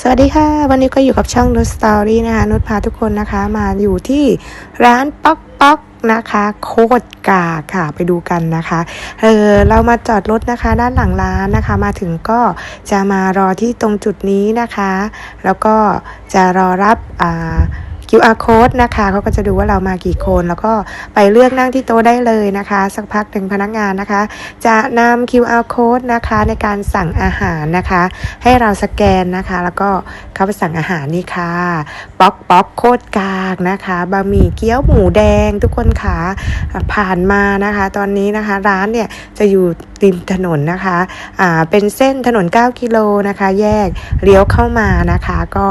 สวัสดีค่ะ วันนี้ก็อยู่กับช่องนุชสตอรี่นะคะนุชพาทุกคนนะคะ มาอยู่ที่ร้านป๊อกป๊อกนะคะโคตรกาค่ะไปดูกันนะคะเออเรามาจอดรถนะคะ ด้านหลังร้านนะคะ มาถึงก็จะมารอที่ตรงจุดนี้นะคะ แล้วก็จะรอรับอ่า QR code นะคะเขาก็จะดูว่าเรามากี่คน แล้วก็ไปเลือกนั่งที่โต๊ะได้เลยนะคะ สักพักหนึ่งพนักงานนะคะ จะนำ QR code นะคะในการสั่งอาหารนะคะ ให้เราสแกนนะคะ แล้วก็เข้าไปสั่งอาหารนี่ค่ะป๊อกป๊อกโคตรกากนะคะบะหมี่เกี๊ยวหมูแดงทุกคนค่ะผ่านมานะคะ ตอนนี้นะคะ ร้านเนี่ยจะอยู่ ริมถนนนะคะอ่าเป็นเส้นถนน 9 กิโลนะคะ แยกเลี้ยวเข้ามานะคะ ก็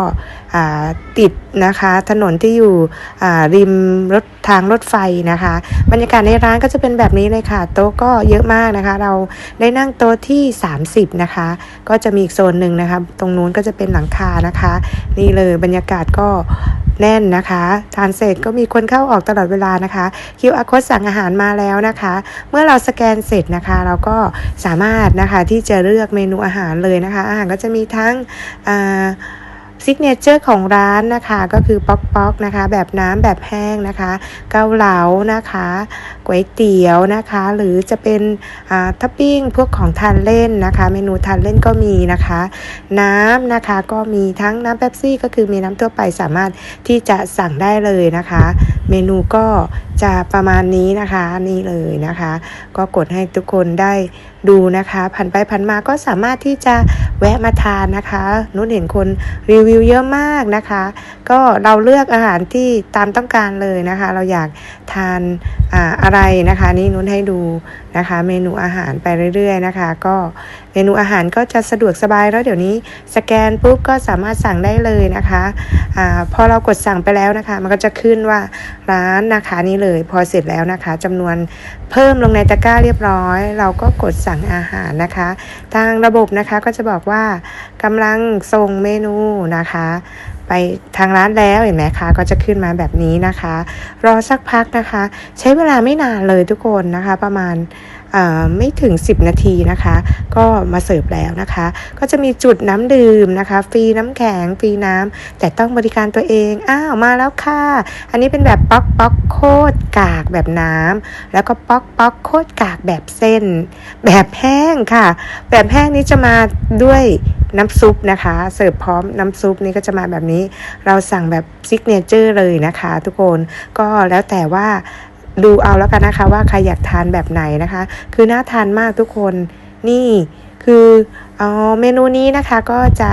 อ่าติดนะคะถนนที่อยู่อ่าริมรถทางรถไฟนะคะ บรรยากาศในร้านก็จะเป็นแบบนี้เลยค่ะ โต๊ะก็เยอะมากนะคะ เราได้นั่งโต๊ะที่ 30 นะคะ ก็จะมีอีกโซนหนึ่งนะคะ ตรงนู้นก็จะเป็นหลังคานะคะ นี่เลยบรรยากาศก็ แน่นนะคะทานเสร็จก็มีคนเข้าออกตลอดเวลานะคะ QR code สั่งอาหารมาแล้วนะคะ เมื่อเราสแกนเสร็จนะคะ เราก็สามารถนะคะที่จะเลือกเมนูอาหารเลยนะคะ อาหารก็จะมีทั้งอ่า ซิกเนเจอร์ของร้านนะคะก็คือป๊อกป๊อกนะคะ แบบน้ำแบบแห้งนะคะ เกาเหลานะคะก๋วยเตี๋ยวนะคะ หรือจะเป็นทับปิ้งพวกของทานเล่นนะคะ เมนูทานเล่นก็มีนะคะ น้ำนะคะก็มีทั้งน้ำเป๊ปซี่ ก็คือมีน้ำทั่วไปสามารถที่จะสั่งได้เลยนะคะ เมนูก็ จะประมาณนี้นะคะนี่เลยนะคะ ก็กดให้ทุกคนได้ดูนะคะผ่านไปผ่านมาก็สามารถที่จะแวะมาทานนะคะนุชเห็นคนรีวิวเยอะมากนะคะ ก็เราเลือกอาหารที่ตามต้องการเลยนะคะ เราอยากทานอาอะไรนะคะ นี่นุชให้ดูนะคะ เมนูอาหารไปเรื่อย ๆ นะคะ ก็เมนูอาหารก็จะสะดวกสบายแล้วเดี๋ยวนี้สแกนปุ๊บก็สามารถสั่งได้เลยนะคะอพอเรากดสั่งไปแล้วนะคะ มันก็จะขึ้นว่าร้านนะคะนี่เลยพอเสร็จแล้วนะคะจำนวนเพิ่มลงในตะกร้าเรียบร้อย เราก็กดสั่งอาหารนะคะ ทางระบบนะคะก็จะบอกว่ากำลังส่งเมนูนะคะไปทางร้านแล้วเห็นไหมคะก็จะขึ้นมาแบบนี้นะคะ รอสักพักนะคะ ใช้เวลาไม่นานเลยทุกคนนะคะ ประมาณ ไม่ถึง 10 นาทีนะคะ ก็มาเสิร์ฟแล้วนะคะ ก็จะมีจุดน้ำดื่มนะคะ ฟรีน้ำแข็งฟรีน้ำแต่ต้องบริการตัวเองอ้าวมาแล้วค่ะ อันนี้เป็นแบบป๊อกป๊อกโคตรกากแบบน้ำแล้วก็ป๊อกป๊อกโคตรกากแบบเส้น แบบแห้งค่ะ แบบแห้งนี้จะมาด้วยน้ำซุปนะคะ เสิร์ฟพร้อมน้ำซุปนี่ก็จะมาแบบนี้ เราสั่งแบบซิกเนเจอร์เลยนะคะ ทุกคนก็แล้วแต่ว่า ดูเอาแล้วกันนะคะ ว่าใครอยากทานแบบไหนนะคะ คือน่าทานมากทุกคนนี่คือเอาเมนูนี้นะคะก็จะ